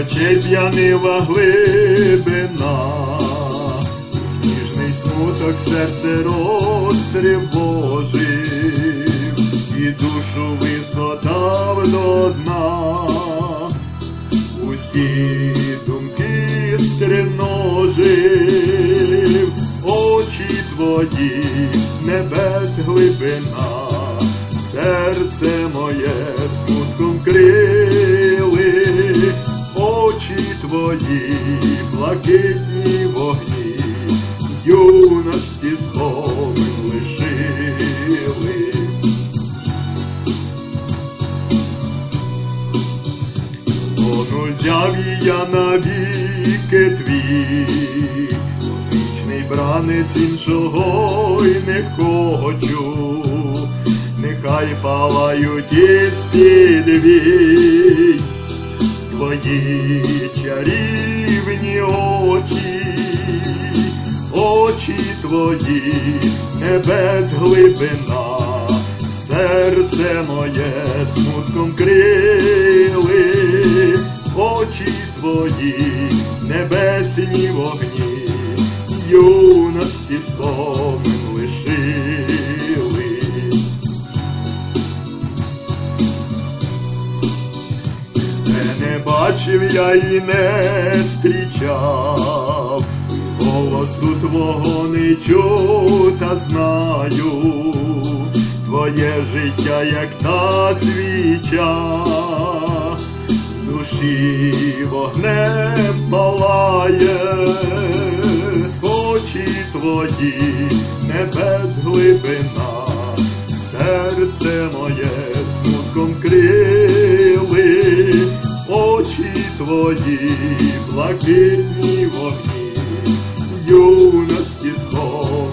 є п'янива глибина, ніжний смуток серце розтривожив, і душу висотав до дна, усі думки стримножив, очі твої, небес глибина, серце моє смутком блакитні вогні, юності спомин лишили. Воно взяв і я навіки твій, вічний бранець іншого й не хочу, нехай палають із під вій, твої твої, небес глибина, серце моє смутком крили, очі твої, небесні вогні, юності спомин лишили. Не бачив я і не зустрічав, голосу твого не чув, та знаю, твоє життя, як та свіча, душі вогнем палає, очі твої, небес глибина, серце моє смутком крили, очі твої, блакитні вогні, юності спомин